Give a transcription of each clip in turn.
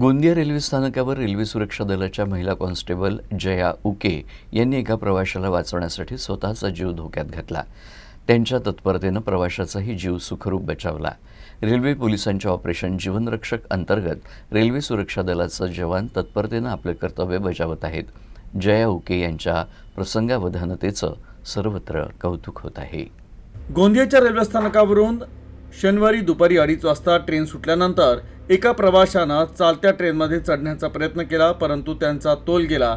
Gondia railway स्थानकावर railway सुरक्षा दलाच्या महिला कॉन्स्टेबल जया उके यांनी एका प्रवाशाला वाचवण्यासाठी स्वतःचा जीव धोक्यात घातला. त्यांच्या तत्परतेनं प्रवाशाचाही जीव सुखरूप बचावला. रेल्वे पोलिसांच्या ऑपरेशन जीवनरक्षक अंतर्गत रेल्वे सुरक्षा दलाचं जवान तत्परतेनं आपले कर्तव्य बजावत आहेत. जया उके यांच्या प्रसंगावधानतेचं सर्वत्र कौतुक होत आहे. गोंदियाच्या रेल्वे स्थानकावरून शनिवारी दुपारी अडीच वाजता ट्रेन सुटल्यानंतर एका प्रवाशानं चालत्या ट्रेनमध्ये चढण्याचा प्रयत्न केला परंतु त्यांचा तोल गेला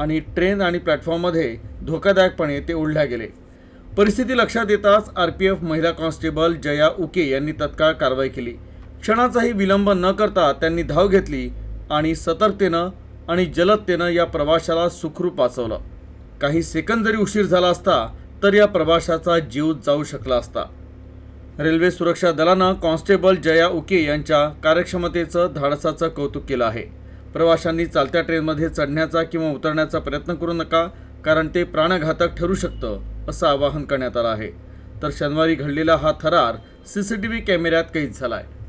आणि ट्रेन आणि प्लॅटफॉर्ममध्ये धोकादायकपणे ते ओढल्या गेले. परिस्थिती लक्षात येताच आर पी एफ महिला कॉन्स्टेबल जया उके यांनी तत्काळ कारवाई केली. क्षणाचाही विलंब न करता त्यांनी धाव घेतली आणि सतर्कतेनं आणि जलदतेनं या प्रवाशाला सुखरूप वाचवलं. काही सेकंद जरी उशीर झाला असता तर या प्रवाशाचा जीव जाऊ शकला असता. रेल्वे सुरक्षा दलानं कॉन्स्टेबल जया उके यांच्या कार्यक्षमतेचं धाडसाचं कौतुक केलं आहे. प्रवाशांनी चालत्या ट्रेनमध्ये चढण्याचा किंवा उतरण्याचा प्रयत्न करू नका कारण ते प्राणघातक ठरू शकतं असं आवाहन करण्यात आलं आहे. तर शनिवारी घडलेला हा थरार सी सी टी व्ही कॅमेऱ्यात कैद झाला आहे